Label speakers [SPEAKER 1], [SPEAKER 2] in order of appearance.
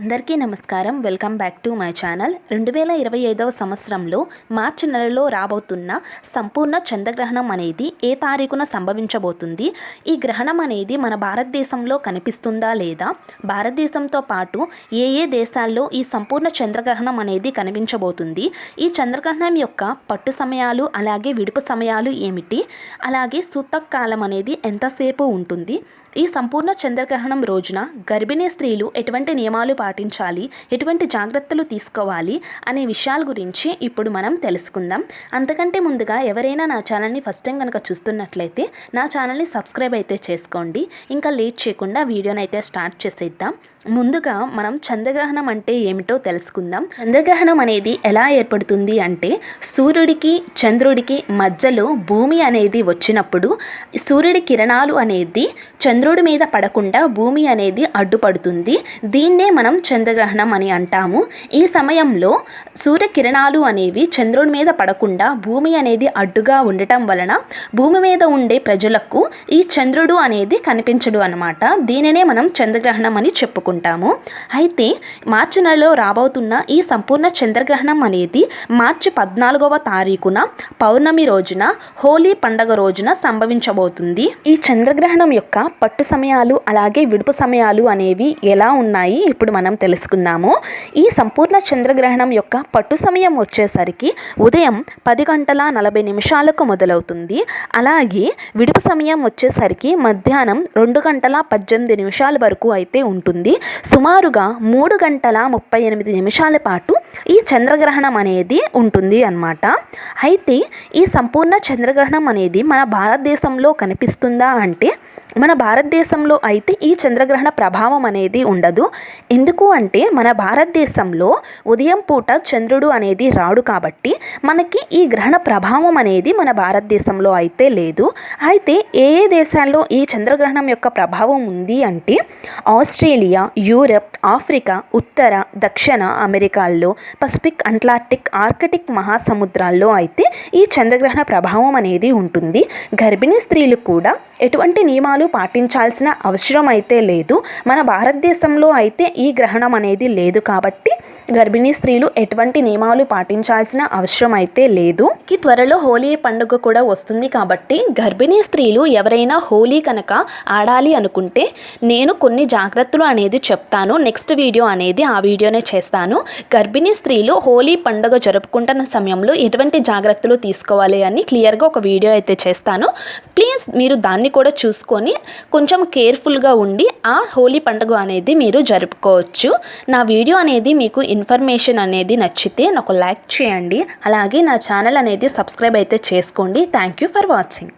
[SPEAKER 1] అందరికీ నమస్కారం. Welcome back to my channel. రెండు వేల ఇరవై ఐదవ సంవత్సరంలో మార్చి నెలలో రాబోతున్న సంపూర్ణ చంద్రగ్రహణం అనేది ఏ తారీఖున సంభవించబోతుంది? ఈ గ్రహణం అనేది మన భారతదేశంలో కనిపిస్తుందా లేదా? భారతదేశంతో పాటు ఏ ఏ దేశాల్లో ఈ సంపూర్ణ చంద్రగ్రహణం అనేది కనిపించబోతుంది? ఈ చంద్రగ్రహణం యొక్క పట్టు సమయాలు అలాగే విడుపు సమయాలు ఏమిటి? అలాగే కాలం అనేది ఎంతసేపు ఉంటుంది? ఈ సంపూర్ణ చంద్రగ్రహణం రోజున గర్భిణీ స్త్రీలు ఎటువంటి నియమాలు పాటించాలి పాటించాలి ఎటువంటి జాగ్రత్తలు తీసుకోవాలి అనే విషయాల గురించి ఇప్పుడు మనం తెలుసుకుందాం. అంతకంటే ముందుగా ఎవరైనా నా ఛానల్ని ఫస్ట్ టైం కనుక చూస్తున్నట్లయితే నా ఛానల్ని సబ్స్క్రైబ్ అయితే చేసుకోండి. ఇంకా లేట్ చేయకుండా వీడియోని అయితే స్టార్ట్ చేసేద్దాం. ముందుగా మనం చంద్రగ్రహణం అంటే ఏమిటో తెలుసుకుందాం. చంద్రగ్రహణం అనేది ఎలా ఏర్పడుతుంది అంటే సూర్యుడికి చంద్రుడికి మధ్యలో భూమి అనేది వచ్చినప్పుడు సూర్యుడి కిరణాలు అనేది చంద్రుడి మీద పడకుండా భూమి అనేది అడ్డుపడుతుంది. దీన్నే మనం చంద్రగ్రహణం అని అంటాము. ఈ సమయంలో సూర్యకిరణాలు అనేవి చంద్రుడి మీద పడకుండా భూమి అనేది అడ్డుగా ఉండటం వలన భూమి మీద ఉండే ప్రజలకు ఈ చంద్రుడు అనేది కనిపించడు అనమాట దీనినే మనం చంద్రగ్రహణం అని చెప్పుకుంటాం. జరుపుకుంటాము అయితే మార్చి నెలలో రాబోతున్న ఈ సంపూర్ణ చంద్రగ్రహణం అనేది మార్చి పద్నాలుగవ తారీఖున పౌర్ణమి రోజున హోలీ పండగ రోజున సంభవించబోతుంది. ఈ చంద్రగ్రహణం యొక్క పట్టు సమయాలు అలాగే విడుపు సమయాలు అనేవి ఎలా ఉన్నాయి ఇప్పుడు మనం తెలుసుకుందాము. ఈ సంపూర్ణ చంద్రగ్రహణం యొక్క పట్టు సమయం వచ్చేసరికి ఉదయం పది గంటల నలభై నిమిషాలకు మొదలవుతుంది. అలాగే విడుపు సమయం వచ్చేసరికి మధ్యాహ్నం రెండు గంటల పద్దెనిమిది నిమిషాల వరకు అయితే ఉంటుంది. సుమారుగా మూడు గంటల ముప్పై ఎనిమిది నిమిషాల పాటు ఈ చంద్రగ్రహణం అనేది ఉంటుంది అన్నమాట. అయితే ఈ సంపూర్ణ చంద్రగ్రహణం అనేది మన భారతదేశంలో కనిపిస్తుందా అంటే మన భారతదేశంలో అయితే ఈ చంద్రగ్రహణ ప్రభావం అనేది ఉండదు. ఎందుకు అంటే మన భారతదేశంలో ఉదయం పూట చంద్రుడు అనేది రాడు కాబట్టి మనకి ఈ గ్రహణ ప్రభావం అనేది మన భారతదేశంలో అయితే లేదు. అయితే ఏ ఏ దేశాల్లో ఈ చంద్రగ్రహణం యొక్క ప్రభావం ఉంది అంటే ఆస్ట్రేలియా యూరప్ ఆఫ్రికా ఉత్తర దక్షిణ అమెరికాల్లో పసిఫిక్ అట్లాంటిక్ ఆర్కిటిక్ మహాసముద్రాల్లో అయితే ఈ చంద్రగ్రహణ ప్రభావం అనేది ఉంటుంది. గర్భిణీ స్త్రీలు కూడా ఎటువంటి నియమాలు పాటించాల్సిన అవసరం అయితే లేదు. మన భారతదేశంలో అయితే ఈ గ్రహణం అనేది లేదు కాబట్టి గర్భిణీ స్త్రీలు ఎటువంటి నియమాలు పాటించాల్సిన అవసరం అయితే లేదు. ఈ త్వరలో హోలీ పండుగ కూడా వస్తుంది కాబట్టి గర్భిణీ స్త్రీలు ఎవరైనా హోలీ కనుక ఆడాలి అనుకుంటే నేను కొన్ని జాగ్రత్తలు అనేది చెప్తాను. నెక్స్ట్ వీడియో అనేది ఆ వీడియోనే చేస్తాను. గర్భిణీ స్త్రీలు హోలీ పండుగ జరుపుకుంటున్న సమయంలో ఎటువంటి జాగ్రత్తలు తీసుకోవాలి అని క్లియర్గా ఒక వీడియో అయితే చేస్తాను. ప్లీజ్ మీరు దాన్ని కూడా చూసుకొని కొంచెం కేర్ఫుల్గా ఉండి ఆ హోలీ పండుగ అనేది మీరు జరుపుకోవచ్చు. నా వీడియో అనేది మీకు ఇన్ఫర్మేషన్ అనేది నచ్చితే నాకు లైక్ చేయండి. అలాగే నా ఛానల్ అనేది సబ్స్క్రైబ్ అయితే చేసుకోండి. Thank you for watching.